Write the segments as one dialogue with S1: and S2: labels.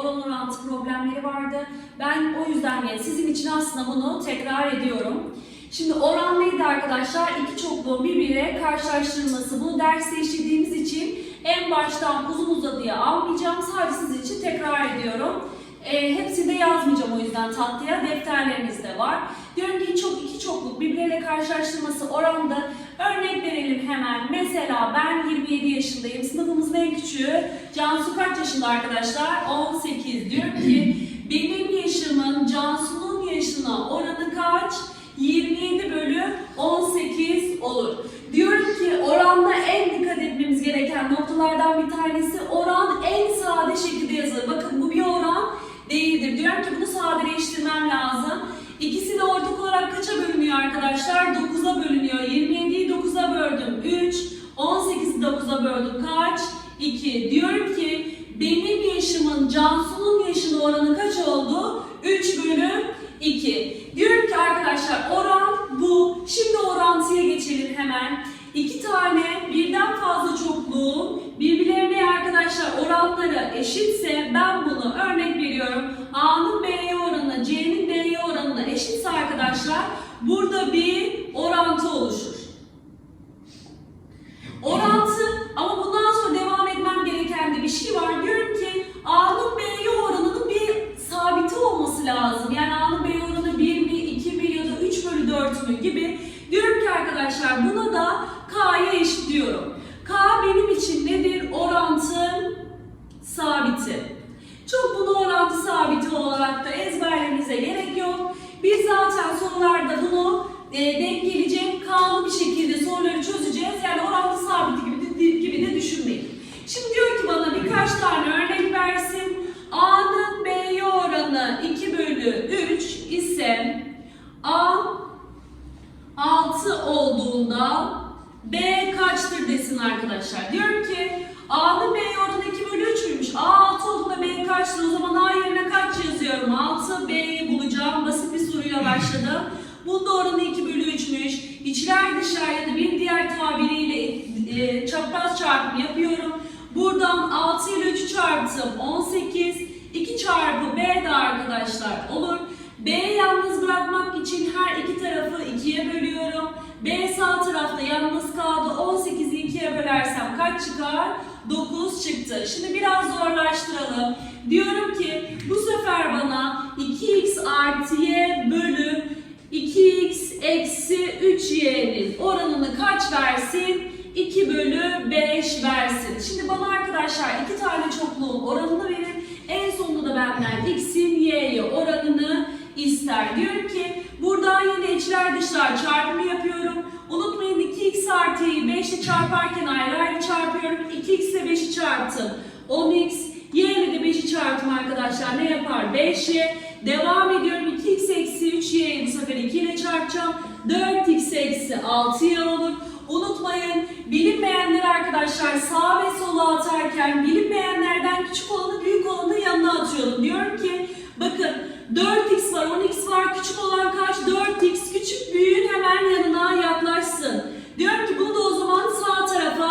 S1: oran orantı problemleri vardı. Ben o yüzden yani sizin için aslında bunu tekrar ediyorum. Şimdi oran neydi arkadaşlar? İki çokluğun birbiriyle karşılaştırılması. Bunu derste işlediğimiz için en baştan uzun uzadıya almayacağım. Sadece sizin için tekrar ediyorum. E, hepsini de yazmayacağım o yüzden tatlıya. Defterlerinizde var. Diyorum ki çok iki çokluk birbirleriyle karşılaştırması oranda. Örnek verelim hemen. Mesela ben 27 yaşındayım. Sınıfımızın en küçüğü. Cansu kaç yaşında arkadaşlar? 18. Diyorum ki benim yaşımın Cansu'nun yaşına oranı kaç? 27 bölü 18 olur. Diyorum ki oranda en dikkat etmemiz gereken noktalardan bir tanesi oran en sade şekilde yazılır. Bakın bu bir oran değildir. Diyorum ki bunu sadeleştirmem lazım. İkisi de ortak olarak kaça bölünüyor arkadaşlar? 9'a bölünüyor. 27'yi 9'a böldüm. 3. 18'i 9'a böldüm. Kaç? 2. Diyorum ki benim yaşımın Cansu'nun yaşına oranı kaç oldu? 3 bölü 2. Diyorum ki arkadaşlar oran bu. Şimdi orantıya geçelim hemen. İki tane birden fazla çokluğun birbirlerine arkadaşlar oranları eşitse ben bunu örnek veriyorum. A'nın B'ye oranı, C'nin D'ye oranına eşitse arkadaşlar burada bir orantı oluşur. Orantı ama bundan sonra devam etmem gereken de bir şey var. Diyorum ki A'nın B'ye oranının bir sabiti olması lazım. Yani A'nın B'ye oranı 1 mi, 2 mi ya da 3 bölü 4 mü gibi. Diyorum ki arkadaşlar buna da K'ya eşitliyorum. K benim için nedir? Orantı sabiti. Çok bunu orantı sabiti olarak da ezberlemenize gerek yok. Biz zaten sorularda bunu denk gelecek K'lı bir şekilde soruları çözeceğiz. Yani orantı sabiti gibi gibi de düşünmeyin. Şimdi diyor ki bana birkaç tane örnek versin. A'nın B'ye oranı 2 bölü 3 ise A 6 olduğunda B kaçtır desin arkadaşlar. Diyorum ki A'nın B'ye oranı 2 bölü 3 müymüş? A 6 olduğunda B kaçtır? O zaman A yerine kaç yazıyorum? 6 B'yi bulacağım. Basit bir soruyla başladım. Bunda oranı 2 bölü 3'müş. İçler dışlar ya da bir diğer tabiriyle e, çapraz çarpım yapıyorum. Buradan 6 ile 3'ü çarptım. 18. 2 çarpı B de arkadaşlar olur. B'yi yalnız bırakmak için her iki tarafı 2'ye bölüyorum. B sağ tarafta yalnız kaldı. 18'i 2'ye bölersem kaç çıkar? 9 çıktı. Şimdi biraz zorlaştıralım. Diyorum ki bu sefer bana 2x artı y bölü 2x eksi 3y'nin oranını kaç versin? 2 bölü 5 versin. Şimdi bana arkadaşlar iki tane çokluğun oranını verin. En sonunda da benden x'in y'ye oranını ister. Diyorum ki buradan yine içler dışlar çarpımı yapıyorum. Unutmayın 2x artı y'yi 5 ile çarparken ayrı ayrı çarpıyorum. 2x ile 5'i çarptım. 10x y ile de 5'i çarptım arkadaşlar. Ne yapar? 5y. Devam ediyorum. 2x eksi 3y'yi bu sefer 2 ile çarpacağım. 4x eksi 6y olur. Unutmayın bilinmeyenler arkadaşlar sağ ve sola atarken bilinmeyenlerden küçük olanı büyük olanı yanına atıyorum. Diyorum ki bakın 4x var 10x var küçük olan kaç? 4x küçük büyüğün hemen yanına yaklaşsın. Diyorum ki bunu da o zaman sağ tarafa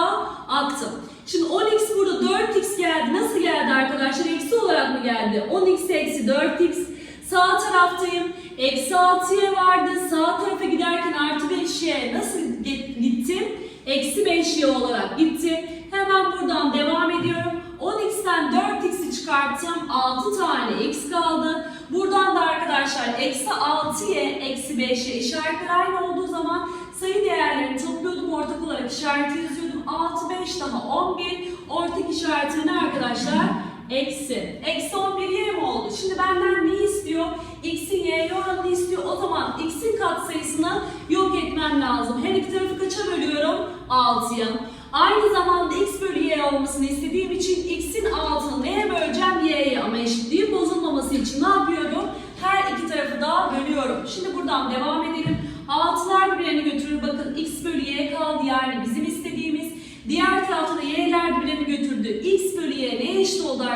S1: attım. Şimdi 10x burada 4x geldi. Nasıl geldi arkadaşlar? Eksi olarak mı geldi? 10x eksi 4x. Sağ taraftayım. Eksi 6'ya vardı. Sağ tarafa giderken artı 5'ye nasıl gittim? Eksi 5'ye olarak gitti. Hemen buradan devam ediyorum. 10x'ten 4x'i çıkarttım. 6 tane x kaldı. Buradan da arkadaşlar eksi 6'ya eksi 5'e işaretler aynı olduğu zaman sayı değerlerini topluyordum. Ortak olarak işareti yazıyordum. 6, 5 daha 11. Ortak işareti ne arkadaşlar? Eksi. Eksi 11 y mi oldu? Şimdi benden ne istiyor? X'in y'ye oranını istiyor. O zaman x'in katsayısını yok etmem lazım. Her iki tarafı kaça bölüyorum? 6'ya. Aynı zamanda x bölü y olmasını istediğim için x'in altını neye böleceğim? y'ye. Ama eşitliğin bozulmaması için ne yapıyorum? Her iki tarafı da bölüyorum. Şimdi buradan devam edelim. 6'lar birbirini götürür. Bakın x bölü y kaldı yani bizim istediğimiz. Diğer tarafta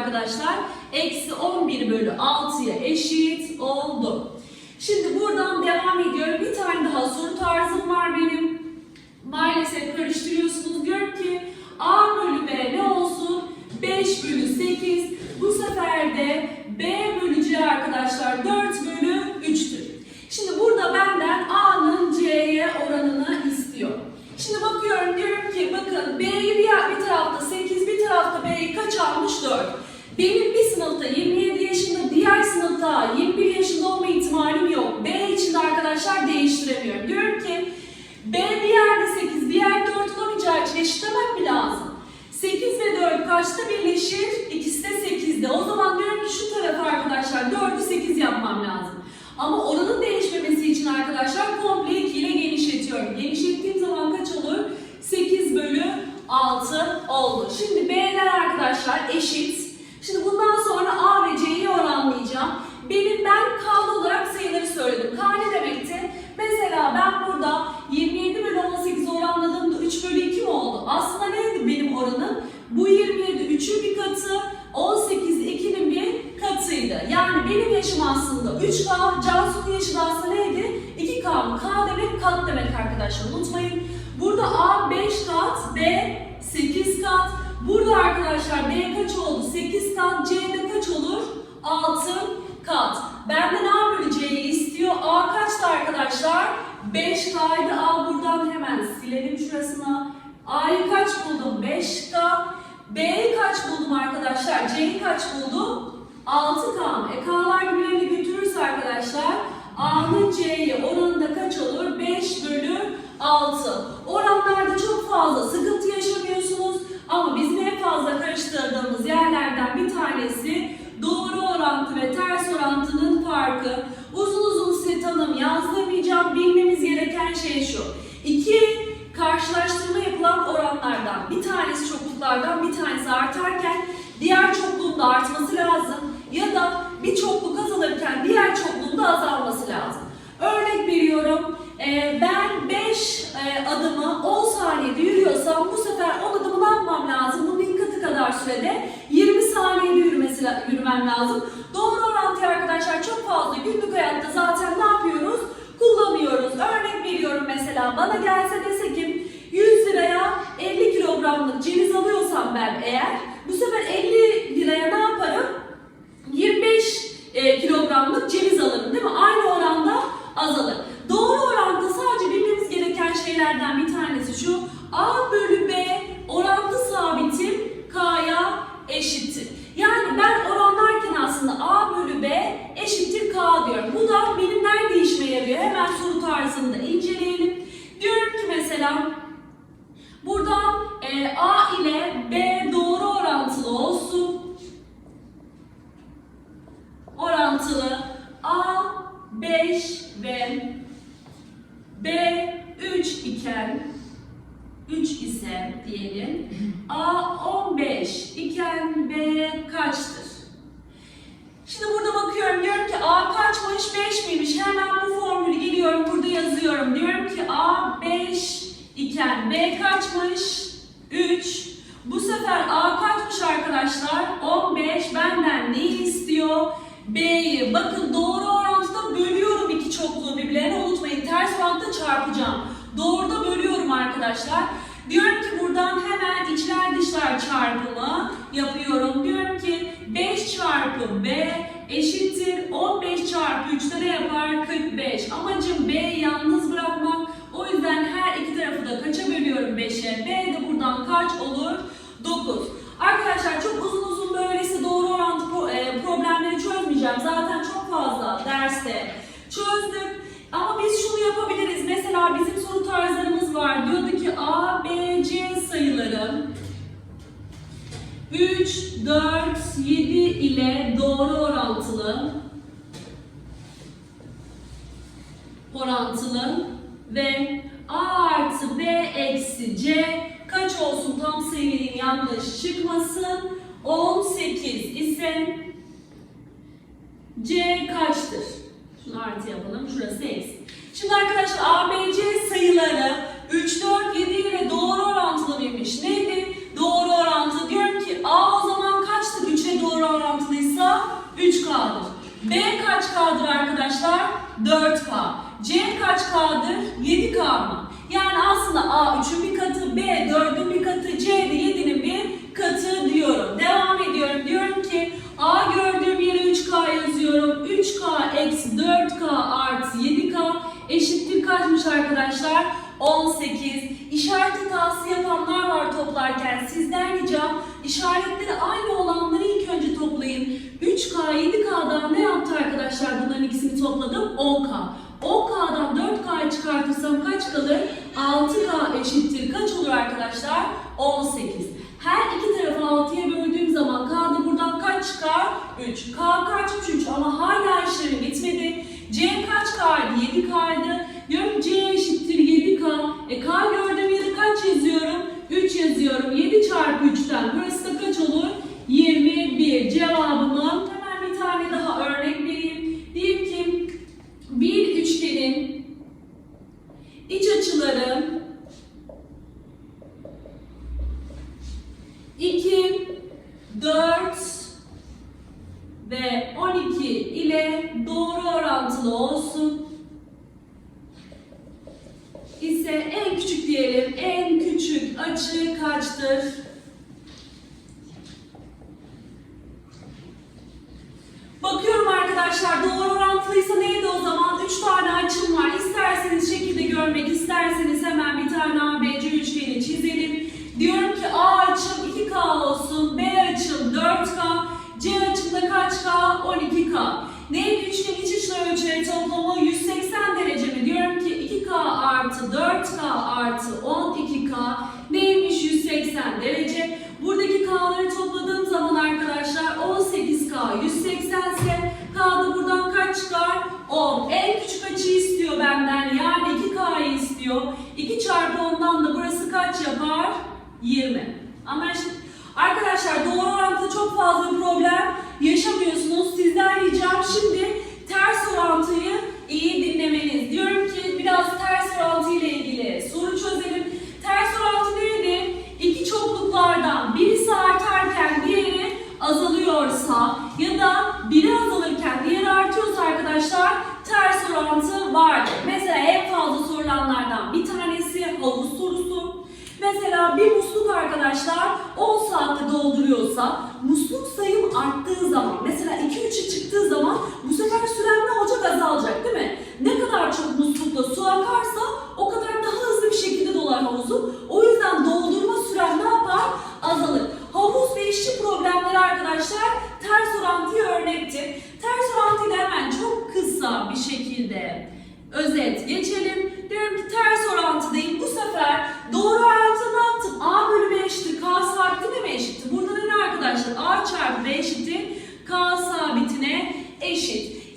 S1: arkadaşlar? Eksi 11 bölü 6'ya eşit oldu. Şimdi buradan devam ediyorum. Bir tane daha soru tarzım var benim. Maalesef karıştırıyorsunuz. Diyorum ki a bölü b ne olsun? 5 bölü 8. Bu sefer de B bölü C arkadaşlar 4 bölü 3'tür. Şimdi burada benden A'nın C'ye oranını istiyor. Şimdi bakıyorum diyorum ki bakın B'yi bir, bir tarafta 8 bir tarafta B'yi kaç almış 4. Benim bir sınıfta 27 yaşında sınıfta 21 yaşında olma ihtimalim yok. B için de arkadaşlar değiştiremiyorum. Diyorum ki B bir yerde 8 diğer 4 olamayacağı için eşitlemem mi lazım? 8 ve 4 kaçta birleşir? İkisi de 8'de. O zaman diyorum ki şu tarafı arkadaşlar 4'ü 8 yapmam lazım. Ama oranın değişmemesi için arkadaşlar komple 2 ile genişletiyorum. Genişlettiğim zaman kaç olur? 8 bölü 6 oldu. Şimdi B'ler arkadaşlar eşit. Şimdi bundan sonra A ve C'yi oranlayacağım. Benim ben K'lı olarak sayıları söyledim. K ne demekti? Mesela ben burada 27 bölü 18 oranladığımda 3 bölü 2 mi oldu? Aslında neydi benim oranım? Bu 27 3'ün bir katı, 18 2'nin bir katıydı. Yani benim yaşım aslında 3K, Cansu'nun yaşı da aslında neydi? 2K mı? K demek kat demek arkadaşlar unutmayın. Burada A 5 kat, B 8 kat. Burada arkadaşlar B kaç oldu? 8 kat, C'de kaç olur? 6 kat. Benden A bölü C'yi istiyor. A kaçtı arkadaşlar? 5 kaydı. A buradan hemen silelim şurasına. A'yı kaç buldum? 5K. B'yi kaç buldum arkadaşlar? C'yi kaç buldum? 6K mı? E K'lar birbirlerini götürürse arkadaşlar A'nın C'ye oranında kaç olur? 5 bölü 6. Oranlarda çok fazla sıkıntı yaşamıyorsunuz. Ama bizim en fazla karıştırdığımız yerlerden bir tanesi doğru orantı ve ters orantının farkı. Uzun uzun size tanım yazdırmayacağım. Bilmemiz gereken şey şu. İki karşılaştırma yapılan oranlardan bir tanesi çokluklardan bir tanesi artarken diğer çokluğun da artması lazım. Ya da bir çokluk azalırken diğer çokluğun da azalması lazım. Örnek veriyorum. Ee, ben 5 adımı 10 saniyede yürüyorsam bu sefer 10 adımı ne yapmam lazım? Bunun iki katı kadar sürede 20 saniyede yürümesi, yürümem lazım. Doğru orantı arkadaşlar çok fazla günlük hayatta zaten ne yapıyoruz? Kullanıyoruz. Örnek veriyorum mesela bana gelse dese ki 100 liraya 50 kilogramlık ceviz alıyorsam ben eğer bu sefer 50 liraya ne yaparım? 25 e, kilogramlık ceviz alırım değil mi? Aynı oranda azalır. Doğru oranda sadece bilmemiz gereken şeylerden bir tanesi şu. A bölü 65 miymiş? Hemen bu formülü geliyorum burada yazıyorum. Diyorum ki A 5 iken B kaçmış? 3. Bu sefer A kaçmış arkadaşlar? 15 benden neyi istiyor? B'yi. Bakın doğru orantıda bölüyorum iki çokluğu birbirlerine unutmayın. Ters orantıda çarpacağım. Doğruda bölüyorum arkadaşlar. Diyorum ki buradan hemen içler dışlar çarpımı yapıyorum. Diyorum ki 5 çarpı B eşittir 15 çarpı 3'te ne yapar? 45. Amacım B'yi yalnız bırakmak. O yüzden her iki tarafı da kaça bölüyorum 5'e? B de buradan kaç olur? 9. Arkadaşlar çok uzun uzun böylesi doğru orantı pro- e, problemleri çözmeyeceğim. Zaten çok fazla derste çözdük. Ama biz şunu yapabiliriz. Mesela bizim soru tarzlarımız var. Diyordu ki A, B, C sayıları 3, 4, 7 ile doğru orantılı orantılı ve A artı B eksi C kaç olsun tam sayının yanlış çıkmasın 18 ise C kaçtır? Şunu artı yapalım. Şurası eksi. Şimdi arkadaşlar A, B, C sayıları 3, 4, 7 ile doğru orantılı mıymış? Neydi? Doğru orantı. Diyorum ki A o zaman kaçtır? 3 ile doğru orantılıysa 3K'dır. B kaç K'dır arkadaşlar? 4K. C kaç K'dır? 7K mı? Yani aslında A 3'ün bir katı, B 4'ün bir katı, C de 7'nin bir katı diyorum. Devam ediyorum. Diyorum ki A gördüğüm yere 3K yazıyorum. 3K eksi 4K artı 7K eşittir kaçmış arkadaşlar? 18. İşaret hatası yapanlar var toplarken. Sizden ricam işaretleri aynı olanları ilk önce toplayın. 3K 7K'dan ne yaptı arkadaşlar? Bunların ikisini topladım. 10K. 10K'dan 4K'yı çıkartırsam kaç kalır? 6K eşittir. Kaç olur arkadaşlar? 18. Her iki tarafı 6'ya böldüğüm zaman K da buradan kaç çıkar? 3. K kaçmış 3 ama hala işlemi bitmedi. C kaç K'ydı? 7 K'ydı. Diyorum C eşittir 7K. E K gördüğüm yere kaç yazıyorum? 3 yazıyorum. 7 çarpı 3'ten burası da kaç olur? 21. Cevabımın hemen bir tane daha örnek vereyim. Diyeyim ki bir üçgenin iç açıları 2, 4 ve 12 ile doğru orantılı olsun. ise en küçük diyelim. En küçük açı kaçtır? Bakıyorum arkadaşlar doğru orantılıysa neydi o zaman? 3 tane açım var. İsterseniz şekilde görmek isterseniz hemen bir tane ABC üçgeni çizelim. Diyorum ki A açım 2K olsun, B açım 4K, C açım da kaç K? 12K. Neydi üçgen iç içler ölçüleri toplamı 180 derece mi? Diyorum ki 2K artı 4K artı 12K neymiş 180 derece? Buradaki K'ları topladığım zaman arkadaşlar 18K 180 Açıyı istiyor benden yani 2K'yı istiyor. 2 çarpı 10'dan da burası kaç yapar? 20. Anlaştık. Arkadaşlar doğru orantıda çok fazla problem yaşamıyorsunuz. Sizden ricam şimdi ters orantıyı iyi dinlemeniz. Diyorum ki biraz ters orantı ile ilgili soru çözelim. Ters orantı neydi? İki çokluklardan birisi artarken diğeri azalıyorsa ya da biri azalırken diğeri artıyorsa arkadaşlar orantı vardır. Mesela en fazla sorulanlardan bir tanesi havuz sorusu. Mesela bir musluk arkadaşlar 10 saatte dolduruyorsa musluk нищить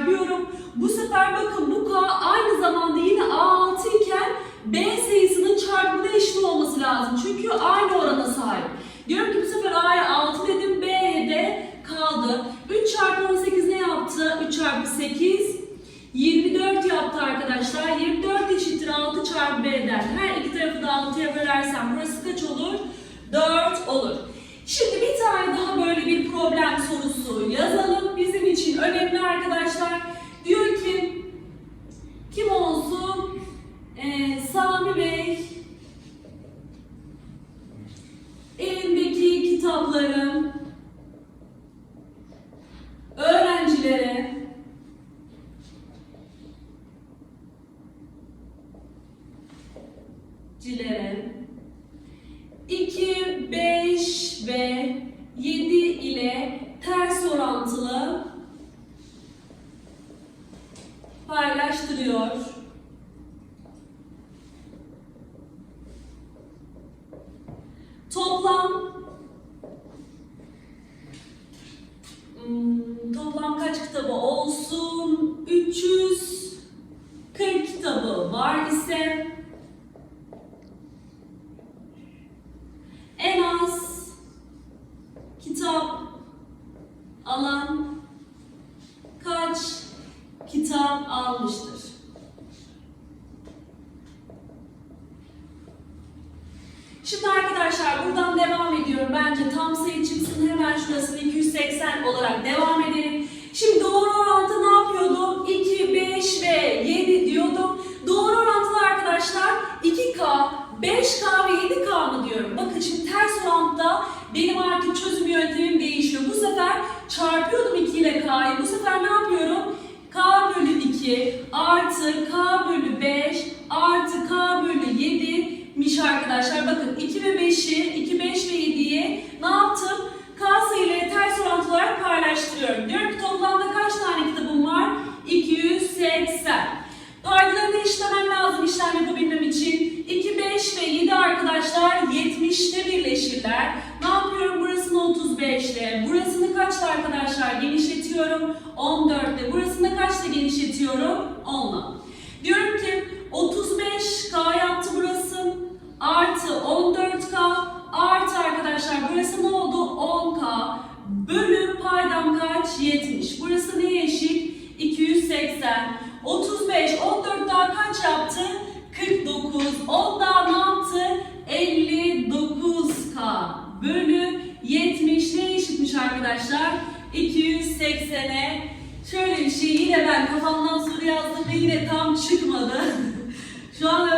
S1: çarpıyorum. Bu sefer bakın bu K aynı zamanda yine A 6 iken B sayısının çarpımına eşit olması lazım. Çünkü aynı orana sahip. Diyorum ki bu sefer A'ya 6 dedim, B'ye de kaldı. 3 çarpı 18 ne yaptı? 3 çarpı 8 24 yaptı arkadaşlar. 24 eşittir 6 çarpı B'den. Her iki tarafı da 6'ya bölersem burası kaç olur? 4 olur. Şimdi bir tane daha böyle bir problem sorusu yazalım. Önemli arkadaşlar. Diyor ki kim olsun? Ee, Sami Bey elindeki kitapların öğrencilere cilere 2, 5 ve 7 ile ters orantılı paylaştırıyor. Toplam kitabı olsun? 340 kitabı var ise en az kitap alan kaç kitap almıştır? Şimdi arkadaşlar buradan devam ediyorum. Bence tam sayı çıksın. Hemen şurasını 280 olarak devam edelim. Şimdi doğru orantı ne yapıyordum? 2, 5 ve 7 diyordum. Doğru orantılı arkadaşlar 2K, 5K ve 7K mı diyorum? Bakın şimdi ters orantıda benim artık çözüm yöntemim değişiyor. Bu sefer çarpıyordum 2 ile K'yı. Bu sefer ne yapıyorum? K bölü 2 artı K bölü 5 artı K bölü 7 miş arkadaşlar. Bakın 2 ve 5'i, 2, 5 ve 7'yi ne yaptım? K sayıları ters orantılı olarak paylaştırıyorum. Diyorum ki toplamda kaç tane kitabım var? 280. Paydalarını eşitlemem lazım işlem yapabilmem için. 2, 5 ve 7 arkadaşlar 70'te birleşirler. Ne yapıyorum? Burasını 35 ile, burasını kaçla arkadaşlar genişletiyorum? 14 ile, burasını kaçla genişletiyorum? 10 ile. Diyorum ki 35K yaptı. Artı 14K artı arkadaşlar burası ne oldu? 10K bölü paydam kaç? 70. Burası neye eşit? 280. 35, 14 daha kaç yaptı? 49. 10 daha ne yaptı? 59K bölü 70 ne eşitmiş arkadaşlar? 280'e şöyle bir şey yine ben kafamdan soru yazdım ve yine tam çıkmadı. Şu an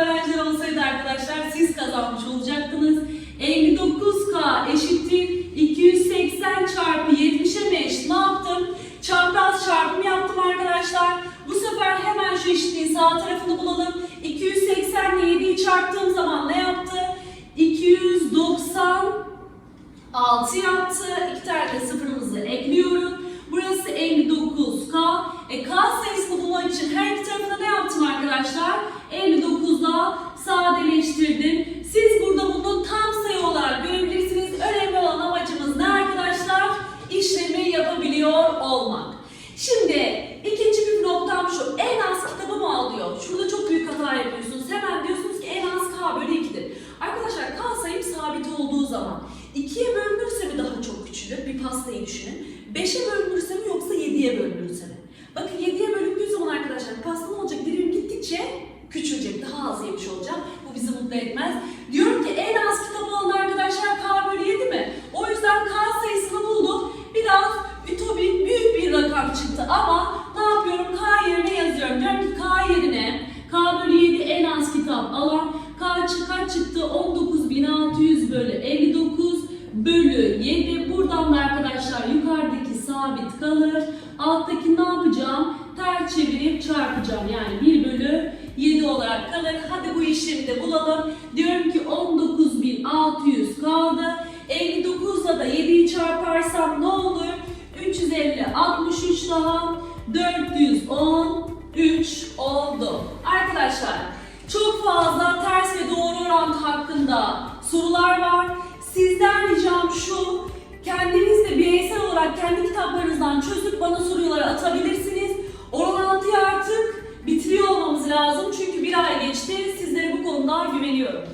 S1: kazanmış olacaktınız. 59K eşittir 280 çarpı 70'e mi eşit? Ne yaptım? Çapraz çarpım yaptım arkadaşlar. Bu sefer hemen şu eşitliğin sağ tarafını bulalım. 280 ile 7'yi çarptığım zaman ne yaptı? 290 6 yaptı. İki tane de sıfırımızı ekliyorum. Burası 59K. E, K sayısını bulmak için her iki tarafına ne yaptım arkadaşlar? 59'da sadeleştirdim. Siz burada bunu tam sayı olarak görebilirsiniz. Önemli olan amacımız ne arkadaşlar? İşlemi yapabiliyor olmak. Şimdi ikinci bir noktam şu. En az kitabı mı alıyor? Şurada çok büyük hata yapıyorsunuz. Hemen diyorsunuz ki en az K bölü 2'dir. Arkadaşlar K sayım sabit olduğu zaman 2'ye bölünürse mi daha çok küçülür? Bir pastayı düşünün. 5'e bölünürse mi yoksa 7'ye bölünürse mi? Bakın 7'ye bölündüğü zaman arkadaşlar pasta ne olacak? Dilim gittikçe küçülecek. Daha az yemiş olacak. Bu bizi mutlu etmez. Kaldı. 59'la da 7'yi çarparsam ne olur? 350, 63 daha 413 oldu. Arkadaşlar çok fazla ters ve doğru orantı hakkında sorular var. Sizden ricam şu, kendiniz de bireysel olarak kendi kitaplarınızdan çözüp bana soruları atabilirsiniz. Orantıyı artık bitiriyor olmamız lazım çünkü bir ay geçti. Sizlere bu konuda güveniyorum.